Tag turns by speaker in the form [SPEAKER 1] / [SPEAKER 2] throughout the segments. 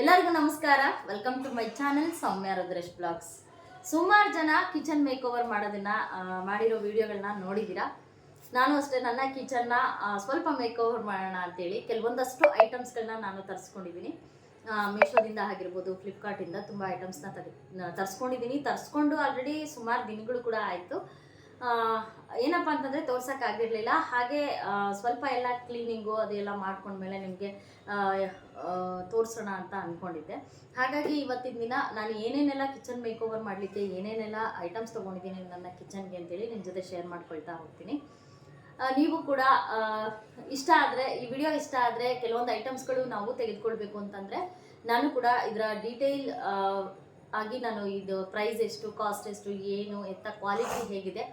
[SPEAKER 1] ಎಲ್ಲರಿಗೂ ನಮಸ್ಕಾರ. Welcome to my channel Soumya Rudresh blogs ಸುಮಾರು ಜನ ಕಿಚನ್ ಮೇಕ್ ಓವರ್ ಮಾಡೋದನ್ನ ಮಾಡಿರೋ ವಿಡಿಯೋಗಳನ್ನ ನೋಡಿದ್ದೀರಾ ನಾನು ಅಷ್ಟೇ, ನನ್ನ ಕಿಚನ್ನ ಸ್ವಲ್ಪ ಮೇಕ್ ಓವರ್ ಮಾಡೋಣ ಅಂತೇಳಿ ಕೆಲವೊಂದಷ್ಟು ಐಟಮ್ಸ್ಗಳನ್ನ ನಾನು ತರಿಸ್ಕೊಂಡಿದ್ದೀನಿ ಮೀಶೋದಿಂದ ಆಗಿರ್ಬೋದು ಫ್ಲಿಪ್ಕಾರ್ಟಿಂದ ತುಂಬ ಐಟಮ್ಸ್ನ ತರ್ ತರಿಸ್ಕೊಂಡಿದ್ದೀನಿ ತರಿಸ್ಕೊಂಡು ಆಲ್ರೆಡಿ ಸುಮಾರು ದಿನಗಳು ಕೂಡ ಆಯಿತು. ಏನಪ್ಪ ಅಂತಂದರೆ ತೋರ್ಸೋಕ್ಕಾಗಿರಲಿಲ್ಲ ಹಾಗೆ ಸ್ವಲ್ಪ ಎಲ್ಲ ಕ್ಲೀನಿಂಗು ಅದೆಲ್ಲ ಮಾಡ್ಕೊಂಡ್ಮೇಲೆ ನಿಮಗೆ ತೋರಿಸೋಣ ಅಂತ ಅಂದ್ಕೊಂಡಿದ್ದೆ ಹಾಗಾಗಿ ಇವತ್ತಿನ ದಿನ ನಾನು ಏನೇನೆಲ್ಲ ಕಿಚನ್ ಮೇಕ್ ಓವರ್ ಮಾಡಲಿಕ್ಕೆ ಏನೇನೆಲ್ಲ ಐಟಮ್ಸ್ ತೊಗೊಂಡಿದ್ದೀನಿ ನನ್ನ ಕಿಚನ್ಗೆ ಅಂತೇಳಿ ನಿಮ್ಮ ಜೊತೆ ಶೇರ್ ಮಾಡ್ಕೊಳ್ತಾ ಹೋಗ್ತೀನಿ. ನೀವು ಕೂಡ ಇಷ್ಟ ಆದರೆ, ಈ ವಿಡಿಯೋ ಇಷ್ಟ ಆದರೆ ಕೆಲವೊಂದು ಐಟಮ್ಸ್ಗಳು ನಾವು ತೆಗೆದುಕೊಳ್ಬೇಕು ಅಂತಂದರೆ, ನಾನು ಕೂಡ ಇದರ ಡೀಟೇಲ್ ಆಗಿ ನಾನು ಇದು ಪ್ರೈಸ್ ಎಷ್ಟು ಕಾಸ್ಟ್ ಎಷ್ಟು, ಏನು, ಎತ್ತ ಕ್ವಾಲಿಟಿ ಹೇಗಿದೆ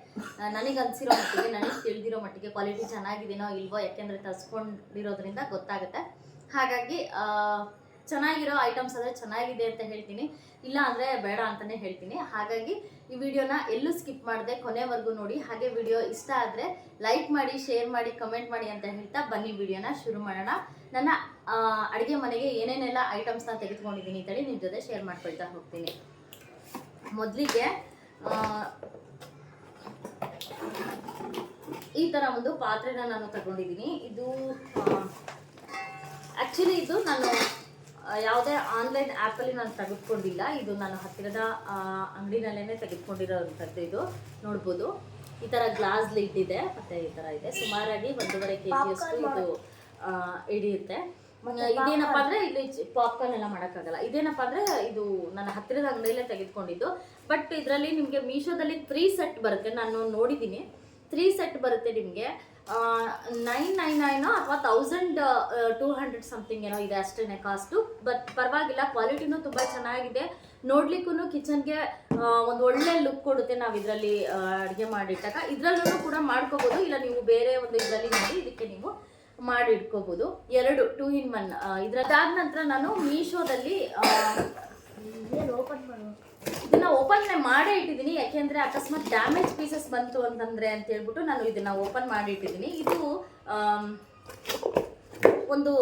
[SPEAKER 1] ನನಗೆ ಅನಿಸಿರೋ ಮಟ್ಟಿಗೆ, ನನಗೆ ತಿಳಿದಿರೋ ಮಟ್ಟಿಗೆ ಕ್ವಾಲಿಟಿ ಚೆನ್ನಾಗಿದೆನೋ ಇಲ್ವೋ ಯಾಕೆಂದರೆ ತರಿಸ್ಕೊಂಡಿರೋದ್ರಿಂದ ಗೊತ್ತಾಗುತ್ತೆ. ಹಾಗಾಗಿ ಚೆನ್ನಾಗಿರೋ ಐಟಮ್ಸ್ ಆದರೆ ಚೆನ್ನಾಗಿದೆ ಅಂತ ಹೇಳ್ತೀನಿ. ಇಲ್ಲ ಅಂದರೆ ಬೇಡ ಅಂತಲೇ ಹೇಳ್ತೀನಿ. ಹಾಗಾಗಿ ಈ ವಿಡಿಯೋನ ಎಲ್ಲೂ ಸ್ಕಿಪ್ ಮಾಡದೆ ಕೊನೆವರೆಗೂ ನೋಡಿ. ಹಾಗೆ ವಿಡಿಯೋ ಇಷ್ಟ ಆದರೆ ಲೈಕ್ ಮಾಡಿ ಶೇರ್ ಮಾಡಿ ಕಮೆಂಟ್ ಮಾಡಿ ಅಂತ ಹೇಳ್ತಾ ಬನ್ನಿ. ವಿಡಿಯೋನ ಶುರು ಮಾಡೋಣ. ನನ್ನ ಅಡುಗೆ ಮನೆಗೆ ಏನೇನೆಲ್ಲ ಐಟಮ್ಸ್ನ ತೆಗೆದುಕೊಂಡಿದ್ದೀನಿ ಅಂತೇಳಿ ನಿಮ್ಮ ಜೊತೆ ಶೇರ್ ಮಾಡ್ಕೊಳ್ತಾ ಹೋಗ್ತೀನಿ. ಮೊದಲಿಗೆ ಈ ಥರ ಒಂದು ಪಾತ್ರೆನ ನಾನು ತಗೊಂಡಿದ್ದೀನಿ. ಇದು ಆ್ಯಕ್ಚುಲಿ ಇದು ನಾನು ಯಾವುದೇ ಆನ್ಲೈನ್ ಆ್ಯಪಲ್ಲಿ ನಾನು ತೆಗೆದುಕೊಂಡಿಲ್ಲ. ಇದು ನಾನು ಹತ್ತಿರದ ಅಂಗಡಿನಲ್ಲೇ ತೆಗೆದುಕೊಂಡಿರೋವಂಥದ್ದು ಇದು. ನೋಡ್ಬೋದು. ಈ ಥರ ಗ್ಲಾಸ್ ಲಿಡ್ ಇದೆ. ಮತ್ತು ಈ ಥರ ಇದೆ. ಸುಮಾರಾಗಿ ಒಂದೂವರೆ ಕೆ ಜಿಯಷ್ಟು ಇದು ಹಿಡಿಯುತ್ತೆ. ಇದೇನಪ್ಪ ಅಂದ್ರೆ ಇಲ್ಲಿ ಪಾಪ್ಕಾರ್ನ್ ಎಲ್ಲ ಮಾಡೋಕ್ಕಾಗಲ್ಲ. ಇದೇನಪ್ಪ ಅಂದ್ರೆ ಇದು ನನ್ನ ಹತ್ತಿರದ ಅಂಗಡಿಯಲ್ಲೇ ತೆಗೆದುಕೊಂಡಿದ್ದು. ಬಟ್ ಇದರಲ್ಲಿ ನಿಮಗೆ ಮೀಶೋದಲ್ಲಿ ತ್ರೀ ಸೆಟ್ ಬರುತ್ತೆ. ನಾನು ನೋಡಿದ್ದೀನಿ. ತ್ರೀ ಸೆಟ್ ಬರುತ್ತೆ ನಿಮಗೆ. ನೈನ್ ನೈನ್ ನೈನೋ ಅಥವಾ ತೌಸಂಡ್ ಟೂ ಹಂಡ್ರೆಡ್ ಸಮಥಿಂಗ್ ಏನೋ ಇದೆ ಅಷ್ಟೇ ಕಾಸ್ಟು ಬಟ್ ಪರವಾಗಿಲ್ಲ ಕ್ವಾಲಿಟಿನೂ ತುಂಬ ಚೆನ್ನಾಗಿದೆ. ನೋಡ್ಲಿಕ್ಕೂ ಕಿಚನ್ಗೆ ಒಂದು ಒಳ್ಳೆ ಲುಕ್ ಕೊಡುತ್ತೆ ನಾವು ಇದರಲ್ಲಿ ಅಡುಗೆ ಮಾಡಿಟ್ಟಾಗ. ಇದರಲ್ಲೂ ಕೂಡ ಮಾಡ್ಕೋಬೋದು. ಇಲ್ಲ ನೀವು ಬೇರೆ ಒಂದು ಇದರಲ್ಲಿ ನೋಡಿ ಇದಕ್ಕೆ ನೀವು ಮಾಡಿ ಇಟ್ಕೋಬಹುದು ಎರಡು ಟೂ ಇನ್ ಒನ್ ಇದ್ರದಾದ ನಂತರ ನಾನು ಮೀಶೋದಲ್ಲಿ ಇದನ್ನ ಓಪನ್ ಮಾಡೇ ಇಟ್ಟಿದ್ದೀನಿ. ಯಾಕೆಂದ್ರೆ ಅಕಸ್ಮಾತ್ ಡ್ಯಾಮೇಜ್ ಪೀಸಸ್ ಬಂತು ಅಂತಂದ್ರೆ ಅಂತ ಹೇಳ್ಬಿಟ್ಟು ನಾನು ಇದನ್ನ ಓಪನ್ ಮಾಡಿ ಇಟ್ಟಿದ್ದೀನಿ. ಇದು ಒಂದು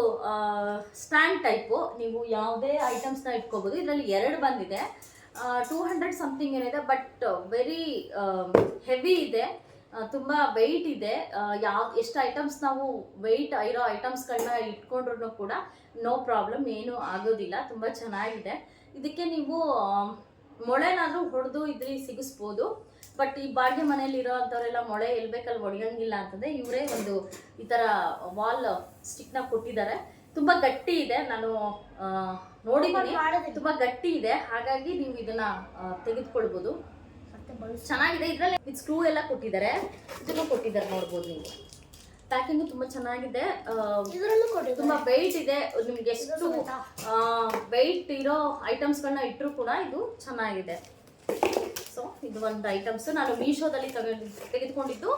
[SPEAKER 1] ಸ್ಟ್ಯಾಂಡ್ ಟೈಪು ನೀವು ಯಾವುದೇ ಐಟಮ್ಸ್ನ ಇಟ್ಕೋಬೋದು. ಇದರಲ್ಲಿ ಎರಡು ಬಂದಿದೆ. ಟೂ ಹಂಡ್ರೆಡ್ ಸಮಥಿಂಗ್ ಏನಿದೆ ಬಟ್ ವೆರಿ ಹೆವಿ ಇದೆ. ತುಂಬ ವೆಯ್ಟ್ ಇದೆ. ಯಾವ ಎಷ್ಟು ಐಟಮ್ಸ್ ನಾವು ವೆಯ್ಟ್ ಇರೋ ಐಟಮ್ಸ್ಗಳನ್ನ ಇಟ್ಕೊಂಡ್ರು ಕೂಡ ನೋ ಪ್ರಾಬ್ಲಮ್ ಏನೂ ಆಗೋದಿಲ್ಲ. ತುಂಬ ಚೆನ್ನಾಗಿದೆ. ಇದಕ್ಕೆ ನೀವು ಮೊಳೆನಾದರೂ ಹೊಡೆದು ಇದ್ರಿ ಸಿಗಿಸ್ಬೋದು. ಬಟ್ ಈ ಬಾಡಿಗೆ ಮನೇಲಿ ಇರೋ ಅಂಥವರೆಲ್ಲ ಮೊಳೆ ಎಲ್ಲಿ ಬೇಕಲ್ಲಿ ಹೊಡೆಯಂಗಿಲ್ಲ ಅಂತಂದರೆ ಇವರೇ ಒಂದು ಈ ಥರ ವಾಲ್ ಸ್ಟಿಕ್ನ ಕೊಟ್ಟಿದ್ದಾರೆ. ತುಂಬ ಗಟ್ಟಿ ಇದೆ. ನಾನು ನೋಡಿದ್ದೀನಿ ತುಂಬ ಗಟ್ಟಿ ಇದೆ. ಹಾಗಾಗಿ ನೀವು ಇದನ್ನ ತೆಗೆದುಕೊಳ್ಬೋದು. ಚೆನ್ನಾಗಿದೆ. ಇದರಲ್ಲಿ ವಿತ್ ಸ್ಕ್ರೂ ಎಲ್ಲ ಕೊಟ್ಟಿದ್ದಾರೆ. ಇದನ್ನು ಕೊಟ್ಟಿದ್ದಾರೆ ನೋಡ್ಬೋದು ನೀವು. ಪ್ಯಾಕಿಂಗು ತುಂಬ ಚೆನ್ನಾಗಿದೆ.
[SPEAKER 2] ಇದರಲ್ಲೂ ಕೊಡಿ
[SPEAKER 1] ತುಂಬ ವೆಯ್ಟ್ ಇದೆ. ನಿಮ್ಗೆ ಎಷ್ಟು ವೆಯ್ಟ್ ಇರೋ ಐಟಮ್ಸ್ಗಳನ್ನ ಇಟ್ಟರು ಕೂಡ ಇದು ಚೆನ್ನಾಗಿದೆ. ಸೊ ಇದು ಒಂದು ಐಟಮ್ಸ್ ನಾನು ಮೀಶೋದಲ್ಲಿ ತಗೊಂಡು ತೆಗೆದುಕೊಂಡಿದ್ದು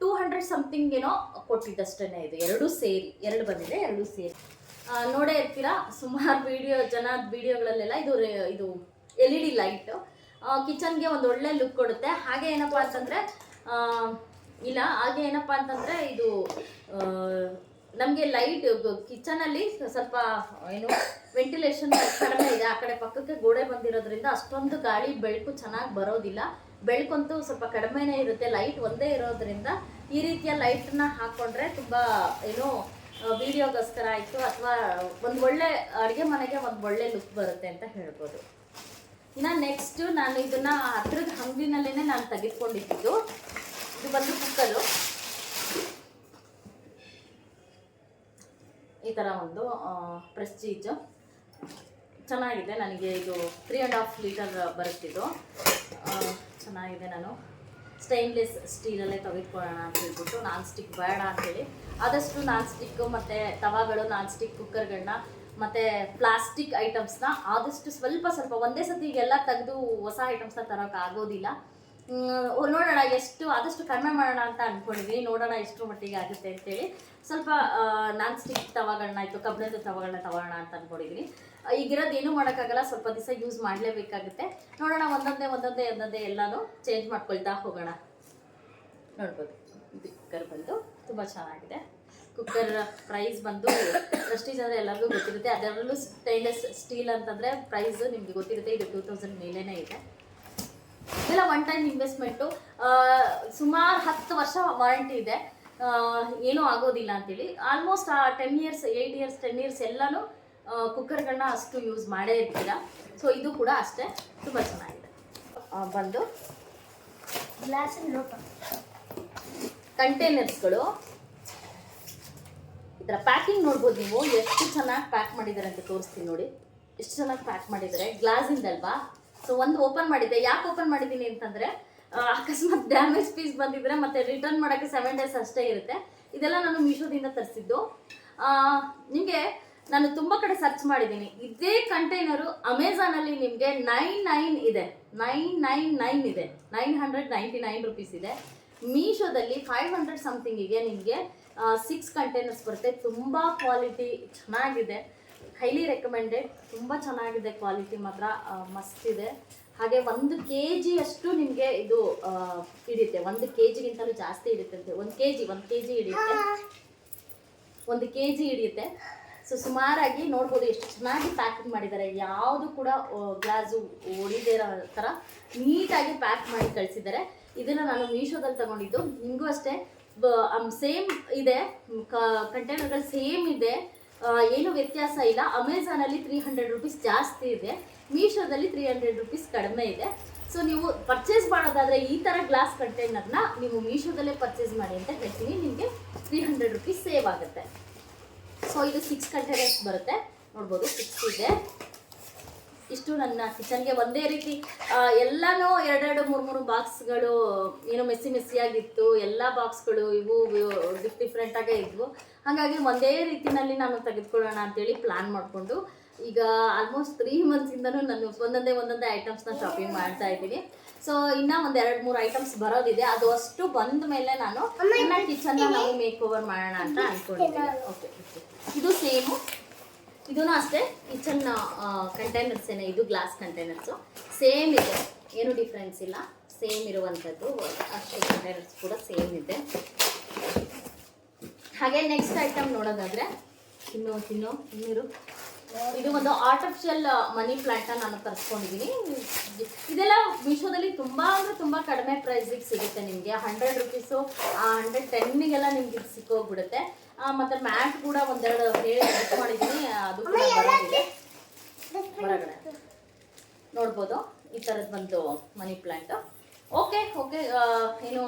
[SPEAKER 1] ಟೂ ಹಂಡ್ರೆಡ್ ಸಮಥಿಂಗ್ ಏನೋ ಕೊಟ್ಟಿದ್ದಷ್ಟೇ ಇದು. ಎರಡು ಸೇರಿ. ಎರಡು ಬಂದಿದೆ ಎರಡು ಸೇರಿ. ನೋಡೇ ಇರ್ತೀರಾ? ಸುಮಾರು ವಿಡಿಯೋ ಜನದ ವಿಡಿಯೋಗಳಲ್ಲೆಲ್ಲ ಇದು ಇದು ಎಲ್ ಇ ಡಿ ಲೈಟ್ ಕಿಚನ್ಗೆ ಒಂದು ಒಳ್ಳೆ ಲುಕ್ ಕೊಡುತ್ತೆ. ಹಾಗೆ ಏನಪ್ಪ ಅಂತಂದರೆ ಇಲ್ಲ, ಹಾಗೆ ಏನಪ್ಪ ಅಂತಂದರೆ ಇದು ನಮಗೆ ಲೈಟ್ ಕಿಚನಲ್ಲಿ ಸ್ವಲ್ಪ, ಏನು ವೆಂಟಿಲೇಷನ್ ಕಡಿಮೆ ಇದೆ. ಆ ಕಡೆ ಪಕ್ಕಕ್ಕೆ ಗೋಡೆ ಬಂದಿರೋದ್ರಿಂದ ಅಷ್ಟೊಂದು ಗಾಳಿ, ಬೆಳಕು ಚೆನ್ನಾಗಿ ಬರೋದಿಲ್ಲ. ಬೆಳಕಂತೂ ಸ್ವಲ್ಪ ಕಡಿಮೆನೇ ಇರುತ್ತೆ. ಲೈಟ್ ಒಂದೇ ಇರೋದ್ರಿಂದ ಈ ರೀತಿಯ ಲೈಟನ್ನ ಹಾಕೊಂಡ್ರೆ ತುಂಬ, ಏನೋ ವಿಡಿಯೋಗೋಸ್ಕರ ಆಯಿತು, ಅಥವಾ ಒಂದು ಒಳ್ಳೆ ಅಡುಗೆ ಮನೆಗೆ ಒಂದು ಒಳ್ಳೆ ಲುಕ್ ಬರುತ್ತೆ ಅಂತ ಹೇಳ್ಬೋದು. ಇನ್ನು ನೆಕ್ಸ್ಟ್ ನಾನು ಇದನ್ನ ಹತ್ರದ ಅಂಗಡಿನಲ್ಲೇ ನಾನು ತೆಗೆದುಕೊಂಡಿದ್ದು. ಇದು ಬಂದು ಕುಕ್ಕರು. ಈ ಥರ ಒಂದು ಪ್ರೆಸ್ಟೀಜು ಚೆನ್ನಾಗಿದೆ ನನಗೆ ಇದು ತ್ರೀ ಆ್ಯಂಡ್ ಹಾಫ್ ಲೀಟರ್ ಬರುತ್ತಿದ್ದು ಚೆನ್ನಾಗಿದೆ ನಾನು. ಸ್ಟೈನ್ಲೆಸ್ ಸ್ಟೀಲಲ್ಲೇ ತೆಗೆದುಕೊಳ್ಳೋಣ ಅಂತ ಹೇಳ್ಬಿಟ್ಟು ನಾನ್ ಸ್ಟಿಕ್ ಬೇಡ ಅಂತೇಳಿ ಆದಷ್ಟು ನಾನ್ ಸ್ಟಿಕ್ ಮತ್ತು ತವಾಗಳು ನಾನ್ ಸ್ಟಿಕ್ ಕುಕ್ಕರ್ಗಳನ್ನ ಮತ್ತು ಪ್ಲಾಸ್ಟಿಕ್ ಐಟಮ್ಸ್ನ ಆದಷ್ಟು ಸ್ವಲ್ಪ ಸ್ವಲ್ಪ ಒಂದೇ ಸತಿ ಎಲ್ಲ ತೆಗೆದು ಹೊಸ ಐಟಮ್ಸ್ನ ಆಗೋದಿಲ್ಲ. ನೋಡೋಣ ಎಷ್ಟು, ಆದಷ್ಟು ಕಡಿಮೆ ಮಾಡೋಣ ಅಂತ ಅಂದ್ಕೊಂಡಿದ್ದೀನಿ ನೋಡೋಣ ಎಷ್ಟು ಮಟ್ಟಿಗೆ ಆಗುತ್ತೆ ಅಂತೇಳಿ. ಸ್ವಲ್ಪ ನಾನ್ ಸ್ಟಿಕ್ ತವಾಗಳನ್ನ ಆಯಿತು, ಕಬ್ಬಿಣದ ತವಾಗಳನ್ನ ತಗೋಣ ಅಂತ ಅಂದ್ಕೊಂಡಿದ್ದೀನಿ ಈಗಿರೋದು ಏನೂ ಮಾಡೋಕ್ಕಾಗಲ್ಲ, ಸ್ವಲ್ಪ ದಿವಸ ಯೂಸ್ ಮಾಡಲೇಬೇಕಾಗುತ್ತೆ. ನೋಡೋಣ, ಒಂದೊಂದೇ ಒಂದೊಂದೇ ಒಂದೊಂದೇ ಎಲ್ಲನೂ ಚೇಂಜ್ ಮಾಡ್ಕೊಳ್ತಾ ಹೋಗೋಣ. ನೋಡ್ಬೋದು, ಇದು ಬಂದು ತುಂಬ ಚೆನ್ನಾಗಿದೆ. ಕುಕ್ಕರ್ ಪ್ರೈಸ್ ಬಂದು ಪ್ರೆಸ್ಟೀಜ್ ಅಂದರೆ ಎಲ್ಲರಿಗೂ ಗೊತ್ತಿರುತ್ತೆ. ಅದರಲ್ಲೂ ಸ್ಟೈನ್ಲೆಸ್ ಸ್ಟೀಲ್ ಅಂತಂದರೆ ಪ್ರೈಸ್ ನಿಮಗೆ ಗೊತ್ತಿರುತ್ತೆ, ಇದು ಟೂ ತೌಸಂಡ್ ಮೇಲೇ ಇದೆ. ಇದೆಲ್ಲ ಒನ್ ಟೈಮ್ ಇನ್ವೆಸ್ಟ್ಮೆಂಟು ಸುಮಾರು ಹತ್ತು ವರ್ಷ ವಾರಂಟಿ ಇದೆ. ಏನೂ ಆಗೋದಿಲ್ಲ ಅಂತೇಳಿ. ಆಲ್ಮೋಸ್ಟ್ ಆ ten years eight years ten years ಎಲ್ಲನೂ ಕುಕ್ಕರ್ಗಳನ್ನ ಅಷ್ಟು ಯೂಸ್ ಮಾಡೇ ಇರ್ತೀರ. ಸೊ ಇದು ಕೂಡ ಅಷ್ಟೇ. ತುಂಬ ಚೆನ್ನಾಗಿದೆ. ಬಂದು
[SPEAKER 2] ಗ್ಲಾಸ್ ಲೋಟನ್
[SPEAKER 1] ಕಂಟೈನರ್ಸ್ಗಳು ಇದರ ಪ್ಯಾಕಿಂಗ್ ನೋಡ್ಬೋದು ನೀವು. ಎಷ್ಟು ಚೆನ್ನಾಗಿ ಪ್ಯಾಕ್ ಮಾಡಿದ್ದಾರೆ ಅಂತ ತೋರಿಸ್ತೀನಿ ನೋಡಿ. ಎಷ್ಟು ಚೆನ್ನಾಗಿ ಪ್ಯಾಕ್ ಮಾಡಿದ್ದಾರೆ. ಗ್ಲಾಸಿಂದಲ್ವಾ? ಸೊ ಒಂದು ಓಪನ್ ಮಾಡಿದ್ದೆ. ಯಾಕೆ ಓಪನ್ ಮಾಡಿದ್ದೀನಿ ಅಂತಂದರೆ ಅಕಸ್ಮಾತ್ ಡ್ಯಾಮೇಜ್ ಪೀಸ್ ಬಂದಿದ್ರೆ ಮತ್ತೆ ರಿಟರ್ನ್ ಮಾಡೋಕ್ಕೆ ಸೆವೆನ್ ಡೇಸ್ ಅಷ್ಟೇ ಇರುತ್ತೆ. ಇದೆಲ್ಲ ನಾನು ಮೀಶೋದಿಂದ ತರಿಸಿದ್ದು. ನಿಮಗೆ ನಾನು ತುಂಬ ಕಡೆ ಸರ್ಚ್ ಮಾಡಿದ್ದೀನಿ. ಇದೇ ಕಂಟೈನರು ಅಮೆಝಾನಲ್ಲಿ ನಿಮಗೆ ನೈನ್ ನೈನ್ ಇದೆ. ನೈನ್ ನೈನ್ ನೈನ್ ಇದೆ. Nine hundred ninety nine rupees ಇದೆ. ಮೀಶೋದಲ್ಲಿ ಫೈವ್ ಹಂಡ್ರೆಡ್ ಸಮಥಿಂಗಿಗೆ ನಿಮಗೆ ಸಿಕ್ಸ್ ಕಂಟೈನರ್ಸ್ ಬರುತ್ತೆ. ತುಂಬ ಕ್ವಾಲಿಟಿ ಚೆನ್ನಾಗಿದೆ. ಹೈಲಿ ರೆಕಮೆಂಡೆಡ್ ತುಂಬ ಚೆನ್ನಾಗಿದೆ ಕ್ವಾಲಿಟಿ ಮಾತ್ರ. ಮಸ್ತ್ ಇದೆ. ಹಾಗೆ ಒಂದು ಕೆ ಜಿ ಅಷ್ಟು ನಿಮಗೆ ಇದು ಹಿಡಿಯುತ್ತೆ. ಒಂದು ಕೆ ಜಿಗಿಂತಲೂ ಜಾಸ್ತಿ ಹಿಡಿಯುತ್ತೆ. ಒಂದು ಕೆ ಜಿ ಒಂದು ಕೆ ಜಿ ಹಿಡಿಯುತ್ತೆ. ಒಂದು ಕೆ ಜಿ ಹಿಡಿಯುತ್ತೆ. ಸೊ ಸುಮಾರಾಗಿ ನೋಡ್ಬೋದು ಎಷ್ಟು ಚೆನ್ನಾಗಿ ಪ್ಯಾಕಿಂಗ್ ಮಾಡಿದ್ದಾರೆ. ಯಾವುದು ಕೂಡ ಗ್ಲಾಸು ಇರೋ ಥರ ನೀಟಾಗಿ ಪ್ಯಾಕ್ ಮಾಡಿ ಕಳಿಸಿದ್ದಾರೆ. ಇದನ್ನು ನಾನು ಮೀಶೋದಲ್ಲಿ ತಗೊಂಡಿದ್ದು. ನಿಮಗೂ ಅಷ್ಟೇ. ಸೇಮ್ ಇದೆ. ಕಂಟೈನರ್ಗಳು ಸೇಮ್ ಇದೆ. ಏನು ವ್ಯತ್ಯಾಸ ಇಲ್ಲ. ಅಮೆಝಾನಲ್ಲಿ ತ್ರೀ ಹಂಡ್ರೆಡ್ ರುಪೀಸ್ ಜಾಸ್ತಿ ಇದೆ. ಮೀಶೋದಲ್ಲಿ ತ್ರೀ ಹಂಡ್ರೆಡ್ ರುಪೀಸ್ ಕಡಿಮೆ ಇದೆ. ಸೊ ನೀವು ಪರ್ಚೇಸ್ ಮಾಡೋದಾದರೆ ಈ ಥರ ಗ್ಲಾಸ್ ಕಂಟೈನರ್ನ ನೀವು ಮೀಶೋದಲ್ಲೇ ಪರ್ಚೇಸ್ ಮಾಡಿ ಅಂತ ಹೇಳ್ತೀನಿ. ನಿಮಗೆ ತ್ರೀ ಹಂಡ್ರೆಡ್ ರುಪೀಸ್ ಸೇವ್ ಆಗುತ್ತೆ. ಸೊ ಇದು ಸಿಕ್ಸ್ ಕಂಟೈನರ್ಸ್ ಬರುತ್ತೆ. ನೋಡ್ಬೋದು ಸಿಕ್ಸ್ ಇದೆ. ಇಷ್ಟು ನನ್ನ ಕಿಚನ್ಗೆ ಒಂದೇ ರೀತಿ ಎಲ್ಲನೂ ಎರಡೆರಡು ಮೂರು ಮೂರು ಬಾಕ್ಸ್ಗಳು ಏನು ಮೆಸ್ಸಿ ಮೆಸ್ಸಿಯಾಗಿತ್ತು ಎಲ್ಲ ಬಾಕ್ಸ್ಗಳು ಇವು ಡಿಫ್ ಡಿಫ್ರೆಂಟಾಗೇ ಇದ್ವು. ಹಾಗಾಗಿ ಒಂದೇ ರೀತಿನಲ್ಲಿ ನಾನು ತೆಗೆದುಕೊಳ್ಳೋಣ ಅಂತೇಳಿ ಪ್ಲ್ಯಾನ್ ಮಾಡಿಕೊಂಡು ಈಗ ಆಲ್ಮೋಸ್ಟ್ ತ್ರೀ ಮಂತ್ಸಿಂದನೂ ನಾನು ಒಂದೊಂದೇ ಒಂದೊಂದೇ ಐಟಮ್ಸ್ನ ಶಾಪಿಂಗ್ ಮಾಡ್ತಾ ಇದ್ದೀನಿ. ಸೊ ಇನ್ನೂ ಒಂದು ಎರಡು ಮೂರು ಐಟಮ್ಸ್ ಬರೋದಿದೆ. ಅದು ಅಷ್ಟು ಬಂದ ಮೇಲೆ ನಾನು ಕಿಚನ್ನ ನಾವು ಮೇಕ್ ಓವರ್ ಮಾಡೋಣ ಅಂತ ಅನ್ಕೊಂಡಿದ್ದೀನಿ. ಓಕೆ ಇದು ಸೇಮು ಇದೂ ಅಷ್ಟೇ, ಕಿಚನ್ ಕಂಟೈನರ್ಸ್ ಏನೇ, ಇದು ಗ್ಲಾಸ್ ಕಂಟೈನರ್ಸು ಸೇಮ್ ಇದೆ, ಏನು ಡಿಫ್ರೆನ್ಸ್ ಇಲ್ಲ. ಸೇಮ್ ಇರುವಂಥದ್ದು, ಅಷ್ಟು ಕಂಟೈನರ್ಸ್ ಕೂಡ ಸೇಮ್ ಇದೆ. ಹಾಗೆ ನೆಕ್ಸ್ಟ್ ಐಟಮ್ ನೋಡೋದಾದ್ರೆ ಇನ್ನು ತಿನ್ನೋ ಇನ್ನಿರು ಇದು ಒಂದು ಆರ್ಟಿಫಿಷಿಯಲ್ ಮನಿ ಪ್ಲಾಂಟ್ ನಾನು ತರಿಸ್ಕೊಂಡಿದ್ದೀನಿ ಇದೆಲ್ಲ ಮೀಶೋದಲ್ಲಿ ತುಂಬ ಅಂದರೆ ತುಂಬ ಕಡಿಮೆ ಪ್ರೈಸಿಗೆ ಸಿಗುತ್ತೆ ನಿಮಗೆ. ಹಂಡ್ರೆಡ್ ರುಪೀಸು ಹಂಡ್ರೆಡ್ ಟೆನ್ನಿಗೆಲ್ಲ ನಿಮ್ಗೆ ಇದು ಸಿಕ್ಕೋಗ್ಬಿಡುತ್ತೆ. ಮತ್ತೆ ಮ್ಯಾಟ್ ಕೂಡ ಒಂದೆರಡು ಹೇಳಿ ಬುಕ್ ಮಾಡಿದ್ದೀನಿ. ಅದು ಕೂಡ ಹೊರಗಡೆ. ನೋಡ್ಬೋದು. ಈ ಥರದ್ದು ಬಂತು ಮನಿ ಪ್ಲಾಂಟ್. Okay okay. ಏನು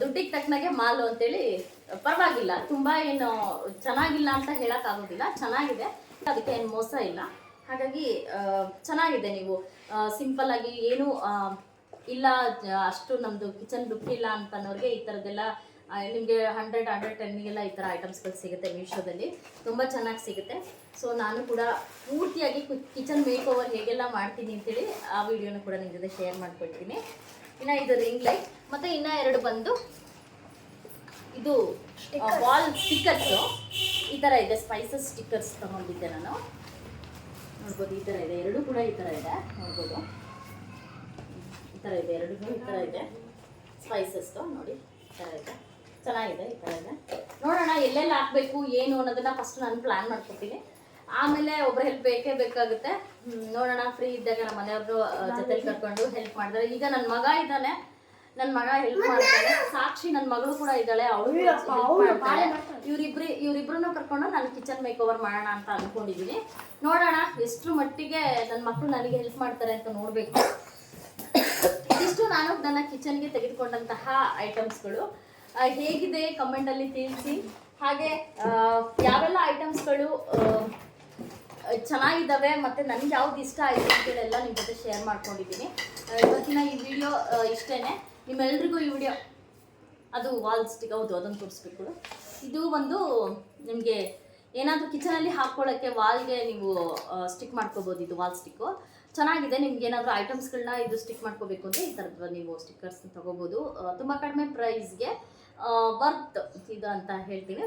[SPEAKER 1] ದುಡ್ಡಿಗೆ ತಕ್ಕನಾಗೆ ಮಾಲು ಅಂತೇಳಿ ಪರವಾಗಿಲ್ಲ. ತುಂಬ ಏನು ಚೆನ್ನಾಗಿಲ್ಲ ಅಂತ ಹೇಳೋಕ್ಕಾಗೋದಿಲ್ಲ. ಚೆನ್ನಾಗಿದೆ. ಅದಕ್ಕೆ ಏನು ಮೋಸ ಇಲ್ಲ. ಹಾಗಾಗಿ ಚೆನ್ನಾಗಿದೆ ನೀವು. ಸಿಂಪಲ್ ಆಗಿ ಏನು ಇಲ್ಲ ಅಷ್ಟು ನಮ್ಮದು ಕಿಚನ್ ಲುಕ್ ಇಲ್ಲ ಅಂತ ಅನ್ನೋರಿಗೆ ಈ ಥರದ್ದೆಲ್ಲ ನಿಮಗೆ ಹಂಡ್ರೆಡ್ ಹಂಡ್ರೆಡ್ ಟೆನ್ನಿಗೆಲ್ಲ ಈ ಥರ ಐಟಮ್ಸ್ಗಳು ಸಿಗುತ್ತೆ ಮೀಶೋದಲ್ಲಿ ತುಂಬ ಚೆನ್ನಾಗಿ ಸಿಗುತ್ತೆ. ಸೊ ನಾನು ಕೂಡ ಪೂರ್ತಿಯಾಗಿ ಕಿಚನ್ ಮೇಕ್ ಓವರ್ ಹೇಗೆಲ್ಲ ಮಾಡ್ತೀನಿ ಅಂತೇಳಿ ಆ ವಿಡಿಯೋನ ಕೂಡ ನಿಮ್ಮ ಜೊತೆ ಶೇರ್ ಮಾಡ್ಕೊಳ್ತೀನಿ ಇನ್ನು ಇದು ರಿಂಗ್ ಲೈಟ್ ಮತ್ತು ಇನ್ನೂ ಎರಡು ಬಂದು ಇದು ವಾಲ್ ಸ್ಟಿಕ್ಕರ್ಸು ಈ ಥರ ಇದೆ ಸ್ಪೈಸಸ್ ಸ್ಟಿಕ್ಕರ್ಸ್ ತೊಗೊಂಡಿದ್ದೆ ನಾನು. ನೋಡ್ಬೋದು ಈ ಥರ ಇದೆ. ಎರಡು ಕೂಡ ಈ ಥರ ಇದೆ. ನೋಡ್ಬೋದು. ಈ ಥರ ಇದೆ ಎರಡು ಈ ಥರ ಇದೆ. ಸ್ಪೈಸಸ್ದು ನೋಡಿ ಈ ಥರ ಇದೆ. ಚೆನ್ನಾಗಿದೆ ಈ ಥರ ಇದೆ ನೋಡೋಣ ಎಲ್ಲೆಲ್ಲಿ ಹಾಕಬೇಕು ಏನು ಅನ್ನೋದನ್ನ ಫಸ್ಟ್ ನಾನು ಪ್ಲಾನ್ ಮಾಡ್ಕೊತೀನಿ ಆಮೇಲೆ ಒಬ್ರು ಹೆಲ್ಪ್ ಬೇಕೇ ಬೇಕಾಗುತ್ತೆ. ನೋಡೋಣ ಫ್ರೀ ಇದ್ದಾಗ ನಮ್ಮ ಮನೆಯವ್ರು ಜೊತೆಲಿ ಕರ್ಕೊಂಡು ಹೆಲ್ಪ್ ಮಾಡಿದ್ರೆ ಈಗ ನನ್ನ ಮಗ ಇದ್ದಾನೆ. ನನ್ನ ಮಗ ಹೆಲ್ಪ್ ಮಾಡ್ತಾನೆ. ಸಾಕ್ಷಿ ನನ್ನ ಮಗಳು ಕೂಡ ಇದ್ದಾಳೆ. ಅವಳು ಇವ್ರಿಬ್ರು ಇವ್ರಿಬ್ರು ಕರ್ಕೊಂಡು ನಾನು ಕಿಚನ್ ಮೇಕ್ ಓವರ್ ಮಾಡೋಣ ಅಂತ ಅನ್ಕೊಂಡಿದೀನಿ. ನೋಡೋಣ ಎಷ್ಟು ಮಟ್ಟಿಗೆ ನನ್ನ ಮಕ್ಕಳು ನನಗೆ ಹೆಲ್ಪ್ ಮಾಡ್ತಾರೆ ಅಂತ ನೋಡಬೇಕು. ಇದಿಷ್ಟು ನಾನು ನನ್ನ ಕಿಚನ್ಗೆ ತೆಗೆದುಕೊಂಡಂತಹ ಐಟಮ್ಸ್ಗಳು ಹೇಗಿದೆ ಕಮೆಂಟಲ್ಲಿ ತಿಳಿಸಿ. ಹಾಗೆ ಯಾವೆಲ್ಲ ಐಟಮ್ಸ್ಗಳು ಚೆನ್ನಾಗಿದ್ದಾವೆ ಮತ್ತು ನನಗೆ ಯಾವ್ದು ಇಷ್ಟ ಆಯಿತು ಅಂತೇಳೆಲ್ಲ ನಿಮ್ಮ ಜೊತೆ ಶೇರ್ ಮಾಡ್ಕೊಂಡಿದ್ದೀನಿ. ಇವತ್ತಿನ ಈ ವಿಡಿಯೋ ಇಷ್ಟೇ ನಿಮ್ಮೆಲ್ರಿಗೂ ಈ ವಿಡಿಯೋ ಅದು ವಾಲ್ ಸ್ಟಿಕ್ ಹೌದು ಅದನ್ನು ತೋರಿಸ್ಬೇಕು ಇದು ಒಂದು ನಿಮಗೆ ಏನಾದರೂ ಕಿಚನಲ್ಲಿ ಹಾಕ್ಕೊಳ್ಳೋಕ್ಕೆ ವಾಲ್ಗೆ ನೀವು ಸ್ಟಿಕ್ ಮಾಡ್ಕೋಬೋದು ಇದು ವಾಲ್ ಸ್ಟಿಕ್ಕು ಚೆನ್ನಾಗಿದೆ, ನಿಮ್ಗೆ ಏನಾದರೂ ಐಟಮ್ಸ್ಗಳನ್ನ ಇದು ಸ್ಟಿಕ್ ಮಾಡ್ಕೋಬೇಕು ಅಂದರೆ ಈ ಥರದ್ದು ನೀವು ಸ್ಟಿಕ್ಕರ್ಸ್ನ ತಗೋಬೋದು. ತುಂಬ ಕಡಿಮೆ ಪ್ರೈಸ್ಗೆ ವರ್ತ್ ಇದು ಅಂತ ಹೇಳ್ತೀನಿ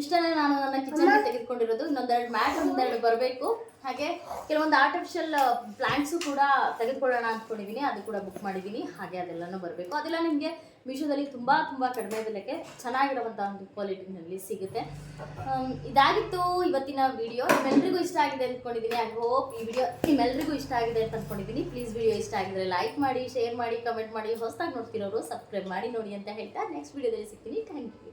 [SPEAKER 1] ಇಷ್ಟನೇ ನಾನು ನನ್ನ ಕಿಚನ್ ತೆಗೆದುಕೊಂಡಿರೋದು. ಇನ್ನೊಂದೆರಡು ಮ್ಯಾಟ್ ಒಂದೆರಡು ಬರಬೇಕು. ಹಾಗೆ ಕೆಲವೊಂದು ಆರ್ಟಿಫಿಷಿಯಲ್ ಪ್ಲಾಂಟ್ಸು ಕೂಡ ತೆಗೆದುಕೊಳ್ಳೋಣ ಅಂದ್ಕೊಂಡಿದ್ದೀನಿ ಅದು ಕೂಡ ಬುಕ್ ಮಾಡಿದ್ದೀನಿ ಹಾಗೆ ಅದೆಲ್ಲನೂ ಬರಬೇಕು. ಅದೆಲ್ಲ ನಿಮಗೆ ಮೀಶೋದಲ್ಲಿ ತುಂಬ ತುಂಬ ಕಡಿಮೆ ಬೆಲೆಗೆ ಚೆನ್ನಾಗಿರುವಂಥ ಒಂದು ಕ್ವಾಲಿಟಿನಲ್ಲಿ ಸಿಗುತ್ತೆ. ಇದಾಗಿತ್ತು ಇವತ್ತಿನ ವಿಡಿಯೋ ನಿಮ್ಮೆಲ್ರಿಗೂ ಇಷ್ಟ ಆಗಿದೆ ಅಂದ್ಕೊಂಡಿದ್ದೀನಿ ಐ ಹೋಪ್ ಈ ವಿಡಿಯೋ ನಿಮ್ಮೆಲ್ರಿಗೂ ಇಷ್ಟ ಆಗಿದೆ ಅಂತ ಅಂದ್ಕೊಂಡಿದ್ದೀನಿ ಪ್ಲೀಸ್ ವಿಡಿಯೋ ಇಷ್ಟ ಆಗಿದ್ರೆ ಲೈಕ್ ಮಾಡಿ ಶೇರ್ ಮಾಡಿ ಕಮೆಂಟ್ ಮಾಡಿ. ಹೊಸದಾಗಿ ನೋಡ್ತಿರೋರು ಸಬ್ಸ್ಕ್ರೈಬ್ ಮಾಡಿ ನೋಡಿ ಅಂತ ಹೇಳ್ತಾ ನೆಕ್ಸ್ಟ್ ವಿಡಿಯೋದಲ್ಲಿ ಸಿಗ್ತೀನಿ. Thank you